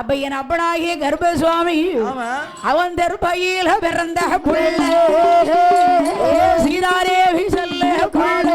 அப்ப என் அப்பனாகிய கர்ப்பசுவாமி. அவன் தர்பையில பிறந்த பிள்ளை. சீதாரேவி செல்ல பிள்ளை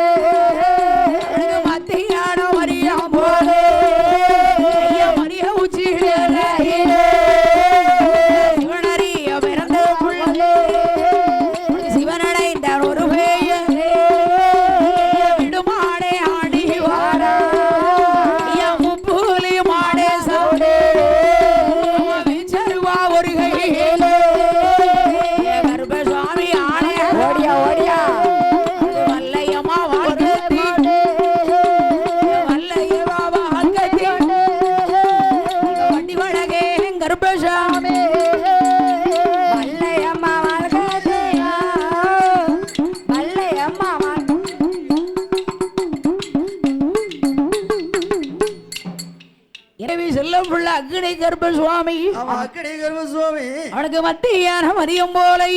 அக்கடி கர்ம சுவாமி அவனுக்கு மத்தியானம் மதியம் போலை.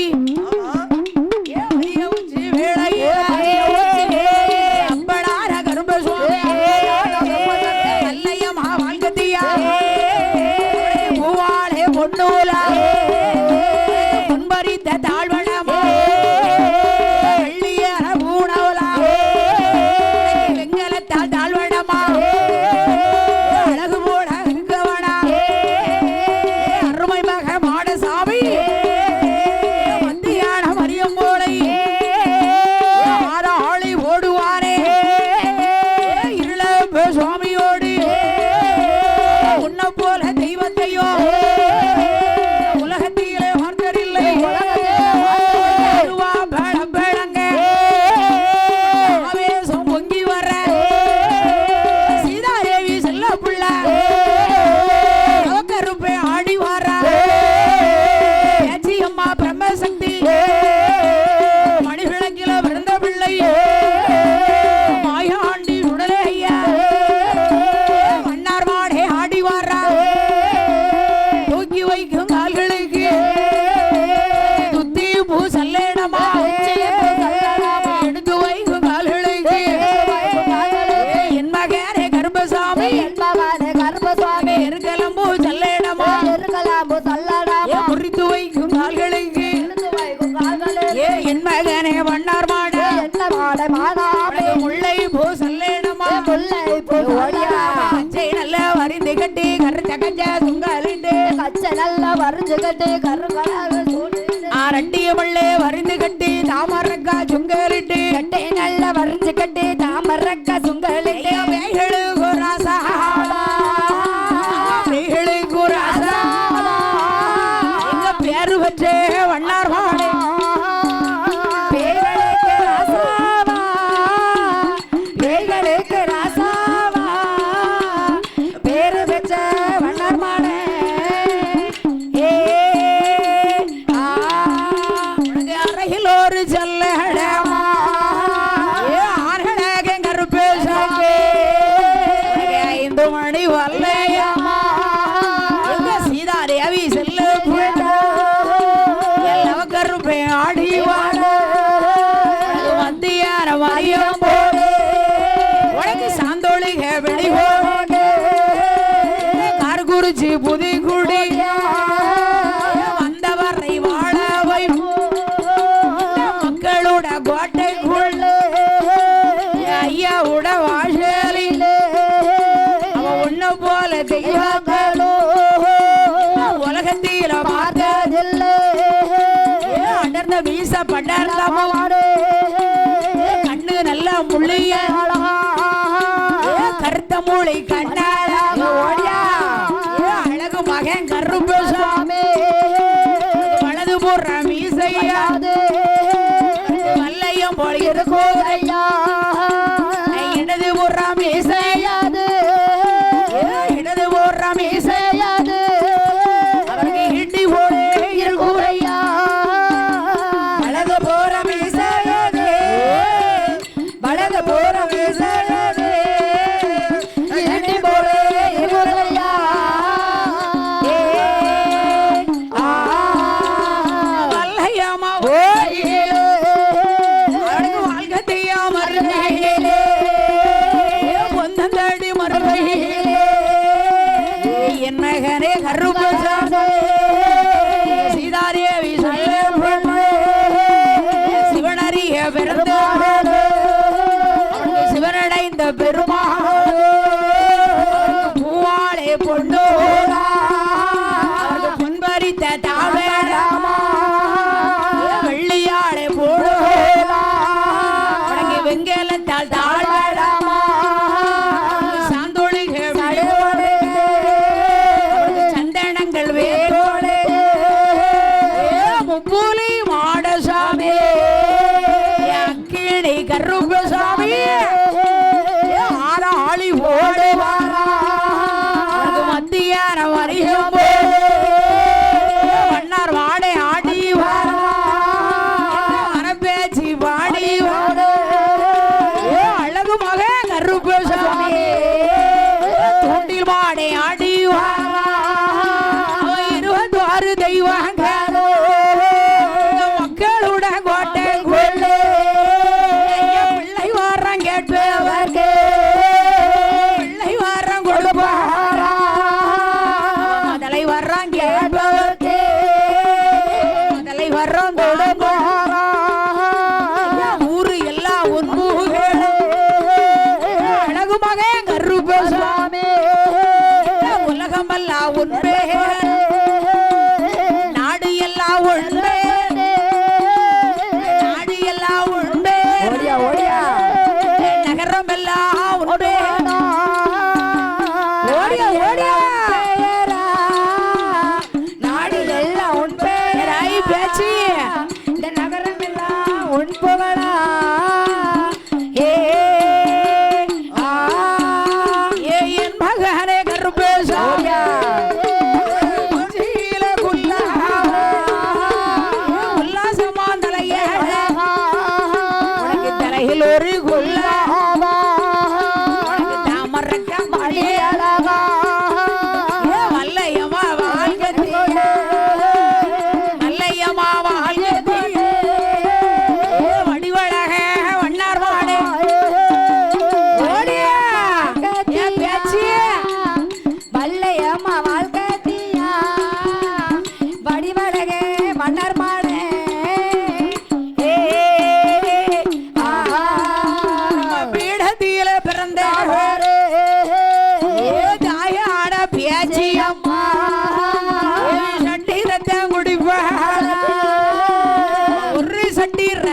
என் மகனே மன்னார் மாட. என்ன மாட மாதா முல்லை பூ சொல்லேடமா முல்லை பூ பச்சை நல்ல வரிந்து கட்டி கரு தகஞ்ச சுங்காலிட்டு. பச்சை நல்ல வரிந்து கட்டி கரு அரட்டிய பள்ளே வரிந்து கட்டி தாமரக்கா சுங்கலிட்டு. கட்டை நல்ல வரிஞ்சு கட்டி தாமரக்கா சுங்கலிட்டு. பண்ணார் மாட ahora va. ¡Vale, por no! Kamala உன் பேர் குள்ளொரு குள்ள sentir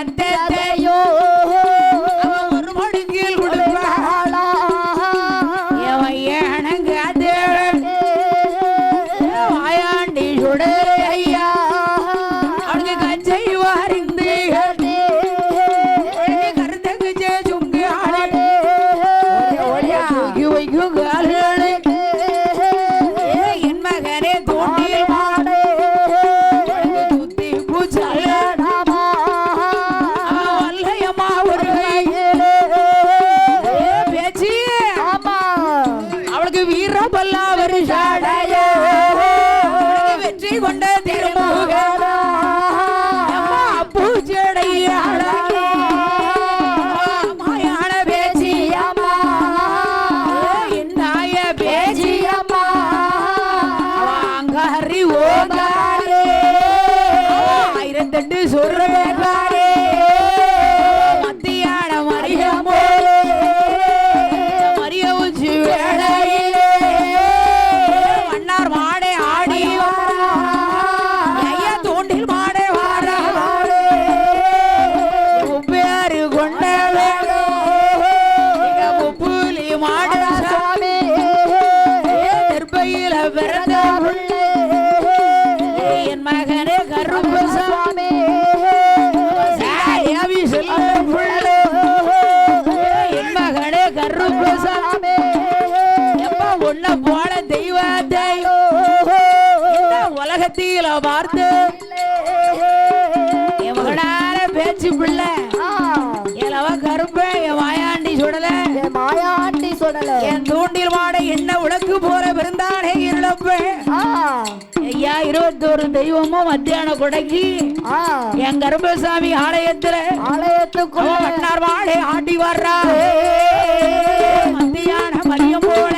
பசி என் மாயாண்டி சுடல. என் தூண்டில் மாட என்ன உழக்கு போற பிறந்தானே இருளப்ப. ஐயா இருபத்தோரு தெய்வமும் மத்தியான என் கரும்பசாமி ஆலயத்துல ஆலயத்துக்குள்ள. ஆட்டி வர்றா. மத்தியான மதியம் போல.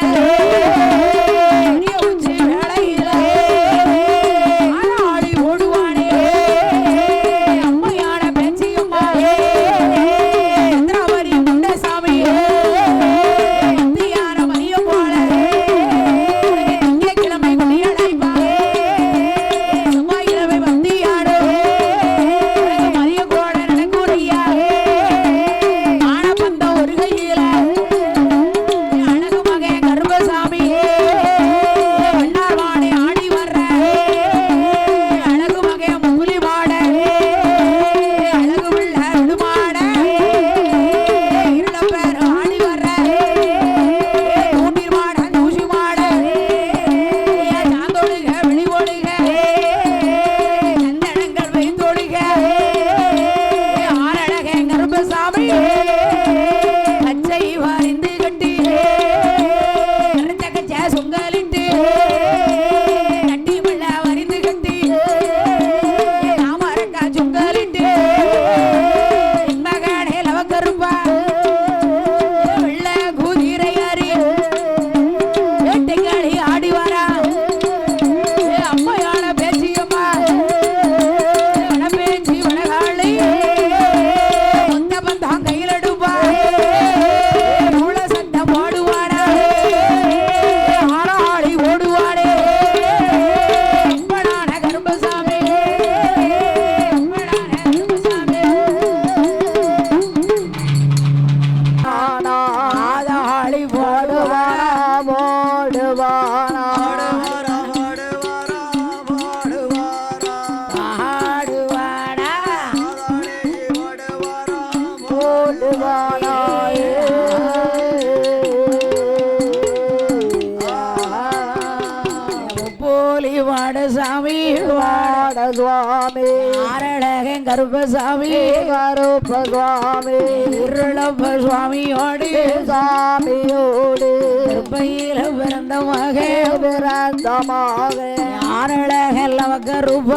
ஆரழகன் கருப்பசாமி கருப்ப சுவாமி இருளப்ப சுவாமியோடு சாமியோடு கருப்பையில பிறந்த மகன் பிறந்தமாக ஆரழகன் கருப்ப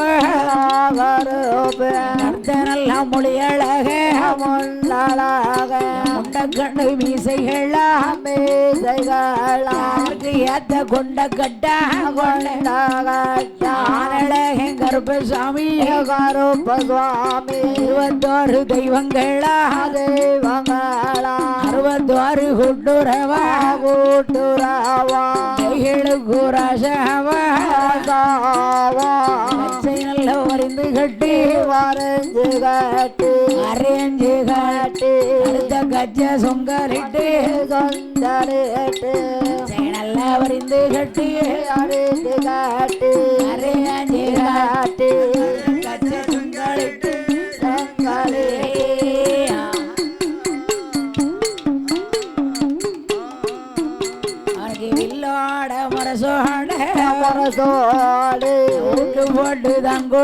மொழியழக முன்னாளாக. முண்டக்கண்ணு கண்ணு மீசைகளாக யாருக்கு ஏத்த கொண்ட கட்ட கொண்டாக கருப்பசாமி கருப்ப சுவாமி இருபத்தோரு தெய்வங்களா தெய்வங்களா அறுபத்தோரு கூட்டுறவா கூட்டுறவா. பச்சை நல்ல வரிந்து கட்டி வரைஞ்சு கட்டி. அரேஞ்சு கட்டி. அடுத்த கச்ச சொங்கலிட்டு சொந்தரிட்டு நல்ல வரிந்து கட்டி அடித்து கட்டி.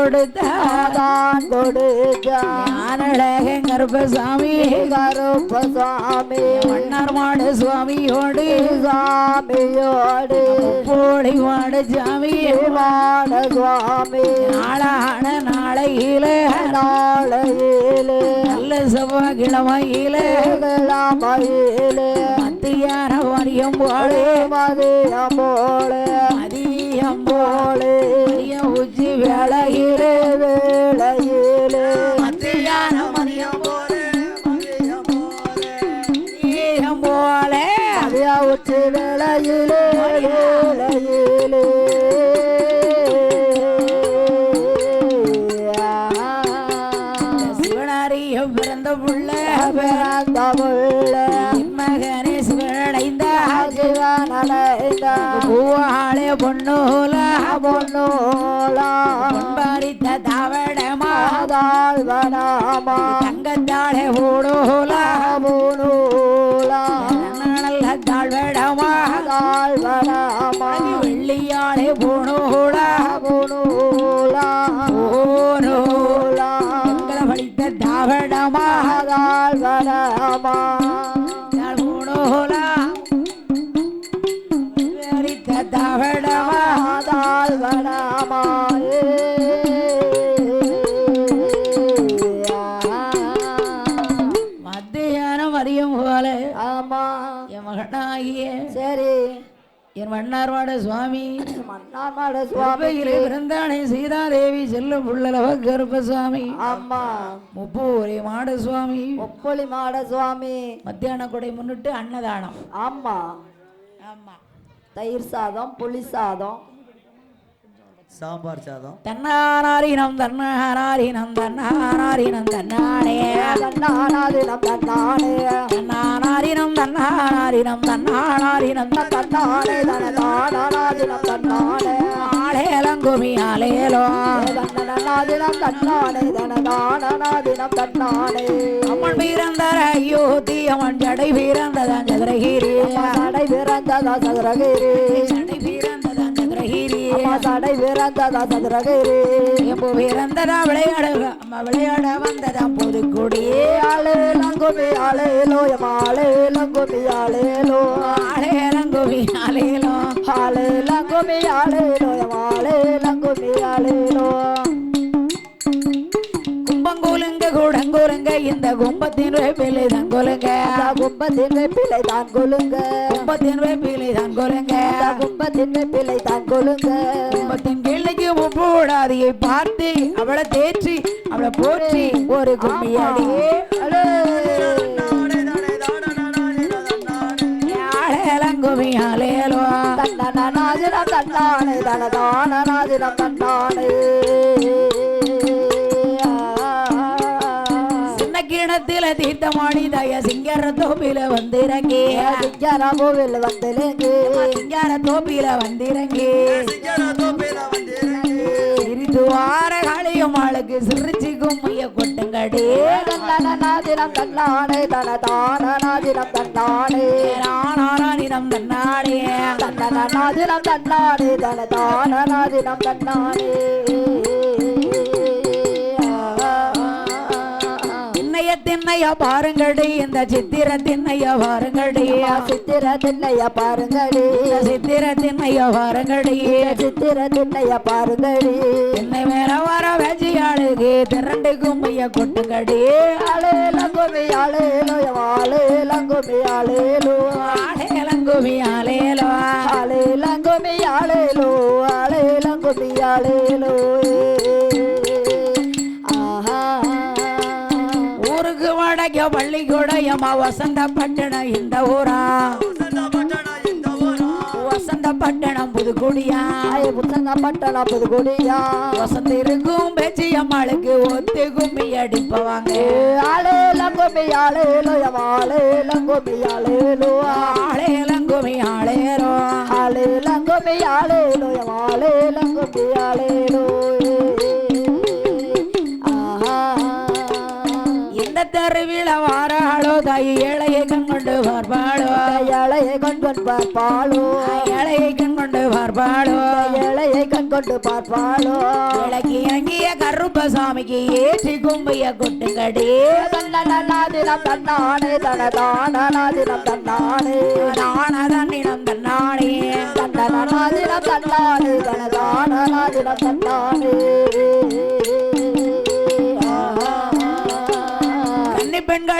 கொடுத்தான். ஆனழகன் கருப்பசாமி. கருப்ப சுவாமி மன்னார் மாடு சுவாமியோடு. சாமியோடு போடி மாடு சாமி. வாட சுவாமி. நாளான நாளையில. நாளையிலே. நல்ல செவ்வாய்க்கிழமையில. மயிலே மத்தியான மதியம் போலே. மதியம் போடு மதியம் உச்சி வேளையில வேளையிலே. மத்தியான மதியம் மதியம் போல. மதிய உச்சி வேளையிலே வேளையிலே. சிவனாரிய பிறந்த புள்ள. மகனே பூவாளே பொன்னூல பொன்னோலா. பொன்பாரித்த தாவடமா ஆதாள் வனாமா தங்கத்தாளே ஓடோல பூனூலா நல்ல தாழ்வடமா ஆதாள் வனாமா வெள்ளியாளே போனோல பூனூலா ஓனோல எங்களை படித்த தாவடமா ஆதாள் ஆமா. என் மகனாகிய சரி. என் மன்னார்வாட சுவாமி மன்னார்மாட சுவாமியிலே சுவாமி பிறந்தானே சீதாதேவி செல்லும் புள்ளலவ கருப்பசாமி ஆமா. முப்பூரே மாட சுவாமி. ஒப்பொலி மாட சுவாமி. மத்தியான கொடை முன்னிட்டு அன்னதானம். ஆமா. ஆமா. தயிர் சாதம் புளி சாதம் சாம்பார் சாதம். தன்னாராரினம் தன்னாராரினம் தன்னாராரினம் தன்னானே. தன்னானாதினம் தன்னானே. தன்னாராரினம் தன்னாராரினம் தன்னாராரினம் தன்னானே தனதானாதினம் தன்னானே. ஆளேலங்குமி ஆலேலோ தன்னனாதினம் தன்னானே. தனதானாதினம் தன்னானே. அம்மன் பிறந்தார அயோத்தி அம்மன் ஜடை பிறந்ததான் சதுரகிரி. சடை பிறந்ததா சதுரகிரி. ஜடை பிறந்ததான் சதுரகிரி அம்மா சடை பிறந்ததா சதுரகிரி எம்பு பிறந்ததா விளையாட அம்மா விளையாட வந்ததாம் புதுக்குடி ஆளே லங்குமி ஆளேலோ எமாளே லங்குமி ஆளேலோ ஆளேலங்குமி ஆலேலோ ஆளே லங்குமி ஆளேலோ எமாளே லங்குமி ஆளேலோ கூடங்கூலுங்க இந்த கும்பத்தின் வேப்பிலை தான் கொலுங்க கும்பத்தின் வெப்பிலை தான் கொலுங்க கும்பத்தின் வேப்பிலை தான் கொலுங்க கும்பத்தின் வெப்பிலை தான் கொலுங்க கும்பத்தின் கிள்ளைக்கு உப்பூடாதியை பார்த்து அவளை தேற்றி அவளை போற்றி ஒரு கும்மியடி அலே. ஆளேலங்குமி ஆலேலோ தன்னனாதினம் தன்னானே தனதானாதினம் தன்னானே சின்ன கிணத்துல தீர்த்தமாடி தய சிங்கர தோப்பில வந்திறங்கி சிங்கரபுவில் வந்திலேங்கே சிங்கார தோப்பில வந்திறங்கி சிரித்து வார காளியும் ஆளுக்கு சிரிச்சு கும்மைய கொட்டுங்க கொட்டுங்கடி தன்னநாதினம் தன்னானே தனதானநாதினம் தன்னானே நானானினம் தன்னாடே தன்னநாதினம் தன்னானே தனதானநாதினம் தன்னானே திண்ணையா திண்ணைய பாருங்கடி இந்த சித்திர திண்ணையா பாருங்கடி சித்திர திண்ணையா பாருங்கடி சித்திர திண்ணையா பாருங்கடி சித்திர திண்ணையா பாருங்கடி திண்ணை மேல வர வச்சு வெஜியாளுக்கு திரண்டு கும்மைய கொட்டுங்கடி ஆளேலங்குமி ஆளேலோ ஆளேலங்குமி ஆளேலோ. ஆளேலங்குமி ஆலேலோ ஆளேலங்குமி ஆளேலோ ஆளேலங்குமி ஆளேலோ ஆஹா பள்ளிக்கூடையம்மா வசந்த பட்டணம் இந்த ஊரா? வசந்த பட்டணம் புதுக்குடியா? புத்தங்க பட்டணம் புதுகுடியா வசந்த இருக்கும் பேச்சு அம்மாளுக்கு ஒத்து கும்மி அடிப்பவாங்க. ஆளேலங்குமி ஆளேலோ ஆளேலங்குமி ஆளேலோ ஆளேலங்குமி ஆளேரோ ஆளேலங்குமி ஆளேலோ ஆளேலங்குமி ஆளேலோ ஆஹா தெருவில வாராளோ தாய் ஏழையை கண் கொண்டு பார்ப்பாளோ ஏழையை கண் கொண்டு பார்ப்பாளோ ஏழையை கண் கொண்டு பார்ப்பாளோ ஏழையை கண் கொண்டு பார்ப்பாளோ விளக்கி அங்கிய கருப்பசாமிக்கு ஏற்றி கும்பிய கொட்டுங்கடி. தன்னநாதினம் தன்னானே தனதானநாதினம் தன்னானே. நானதன்னிடம் தன்னானே. தன்னநாதினம் தன்னானே தனதானநாதினம் தன்னானே.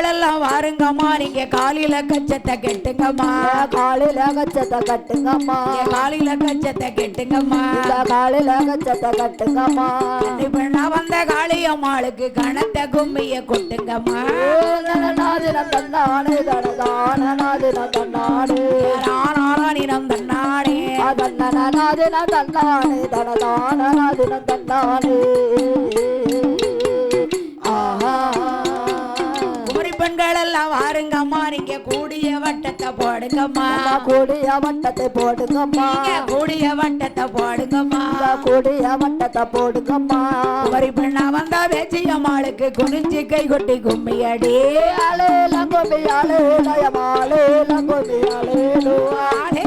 எல்லாம் வாருங்கம்மா. நீங்க காலில கச்சத்தை கெட்டுங்கம்மா. காலில கச்சத்தை கட்டுங்கம்மா. காலில கச்சத்தை கெட்டுங்கம்மா. காலில கச்சத்தை கட்டுங்கம்மா. கன்னி பெண்ணா வந்த காளியம்மாளுக்கு கணத்தை கும்பிய கொட்டுங்கம்மா. தனநாதினம் தன்னானே தனதானநாதினம் தன்னானே நானானிடம் தன்னானே தன்னநாதினம் தன்னானே தனதானநாதினம் தன்னானே. ஆஹா. பெண்கள் எல்லாம் வாருங்கம்மா. நீங்க கூடிய வட்டத்தை போடுங்கம்மா. கூடிய வட்டத்தை போடுங்கம்மா. கூடிய வட்டத்தை போடுங்கம்மா. கூடிய வட்டத்தை போடுங்கம்மா. குமரி பெண்ணா வந்தா வேச்சி அம்மாளுக்கு குனிஞ்சு கை கொட்டி கும்மியடி ஆளே லங்கோமி ஆளே லயமாளே ஆளேலோ ஆளே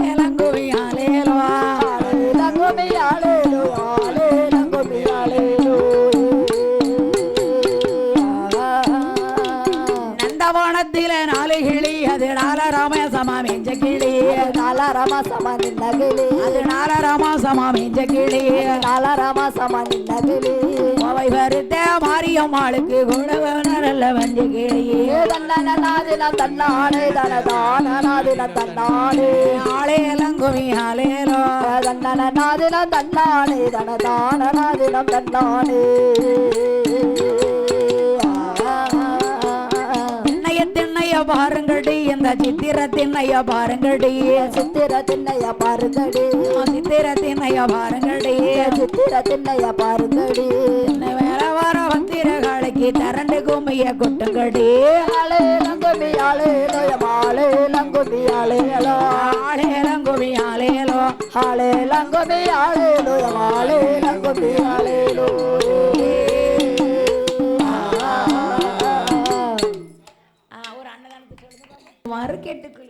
ராமசமா மெஞ்ச கிளி சம நின்னகிளி அவை வருத்த மாரியம்மாளுக்கு குணவனரல்ல வஞ்ச ஆளே ஆளேலோ தனதானநாதினம் சித்திர திண்ணைய பாருங்கடி சித்திர திண்ணைய பாருங்கடி. சித்திர திண்ணைய பாருங்கடி சித்திர திண்ணைய பாருங்கடி வேற வர வந்திர காலைக்கு தரண்டு கும்மைய கொட்டுங்கடி. ஆளே லங்குமி ஆளே லோயமாளே லங்குமி ஆளே லோ. ஆளே லங்குவி ஆளேலோ ஆளே லங்குமி ஆளே லோயமாளே லங்குமி ஆளே லோ. வருமாறு கேட்டுக்கொள்